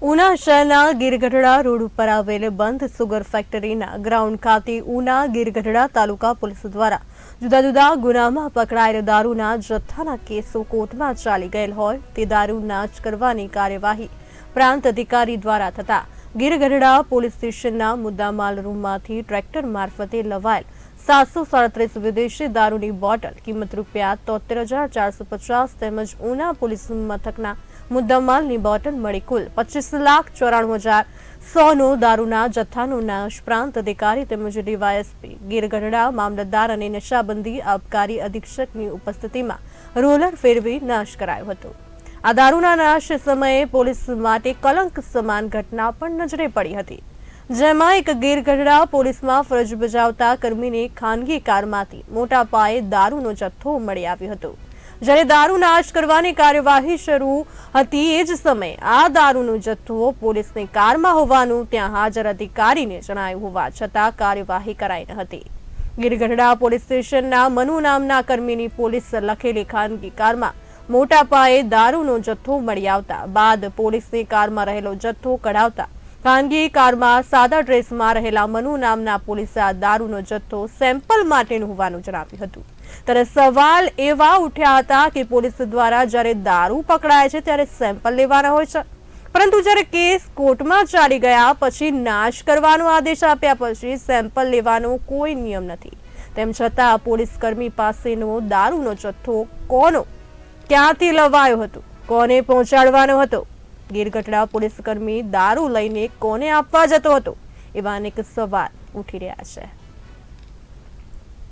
ઉના શહેરના ગીરગઢડા રોડ ઉપર આવેલ બંધ સુગર ફેક્ટરીના ગ્રાઉન્ડ ખાતે ઉના ગીરગઢડા તાલુકા પોલીસ દ્વારા જુદા જુદા ગુનામાં પકડાયેલ દારૂના જથ્થાના કેસો કોર્ટમાં ચાલી ગયેલ હોય તે દારૂ નાશ કરવાની કાર્યવાહી પ્રાંત અધિકારી દ્વારા થતા ગીરગઢડા પોલીસ સ્ટેશનના મુદ્દામાલ રૂમમાંથી ટ્રેક્ટર મારફતે લવાયેલ સાતસો સાડત્રીસ વિદેશી દારૂની બોટલ કિંમત રૂપિયા તોતેર હજાર ચારસો પચાસ તેમજ ઉના પોલીસ મથકના મુદ્દામાલની બોટલ મળી કુલ પચીસ લાખ ચોરાણું હજાર સોનો દારૂના જથ્થાનો નાશ પ્રાંત અધિકારી તેમજ ડીવાયએસપી ગીરગઢડા, મામલતદાર અને નશાબંધી આબકારી અધિક્ષકની ઉપસ્થિતિમાં રોલર ફેરવી નાશ કરાયો હતો. આ દારૂના નાશ સમયે પોલીસ માટે કલંક સમાન ઘટના પણ નજરે પડી હતી. જેમાં એક ગીરગઢડા પોલીસમાં ફરજ બજાવતા કર્મીને ખાનગી કારમાંથી મોટા પાયે દારૂનો જથ્થો મળી આવ્યો હતો. જ્યારે દારૂ નાશ કરવાની કાર્યવાહી શરૂ હતી એ જ સમયે આ દારૂનો જથ્થો પોલીસની કારમાં હોવાનું ત્યાં હાજર અધિકારીને જણાયું હોવા છતાં કાર્યવાહી કરાઈ ન હતી. ગીરગઢડા પોલીસ સ્ટેશનના મનુ નામના કર્મીની પોલીસ લખેલી ખાનગી કારમાં મોટા પાયે દારૂનો જથ્થો મળી આવતા બાદ પોલીસની કારમાં રહેલો જથ્થો કઢાવતા ખાનગી કારમાં સાદા ડ્રેસમાં રહેલા મનુ નામના પોલીસે આ દારૂનો જથ્થો સેમ્પલ માટેનું હોવાનું જણાવ્યું હતું. ત્યારે સવાલ એવા ઉઠ્યા હતા કે પોલીસ દ્વારા જ્યારે દારૂ પકડાય છે ત્યારે સેમ્પલ લેવાના હોય છે. પરંતુ જ્યારે કેસ કોર્ટમાં ચાલી ગયા પછી નાશ કરવાનો આદેશ આપ્યા પછી સેમ્પલ લેવાનો કોઈ નિયમ નથી. તેમ છતાં પોલીસ કર્મી પાસેનો દારૂનો જથ્થો કોનો? ક્યાંથી લવાયો હતો? કોને પહોંચાડવાનો હતો? ગીરગઢડા પોલીસ કર્મી દારૂ લઈને કોને આપવા જતો હતો? એવા અનેક સવાલ ઉઠી રહ્યા છે.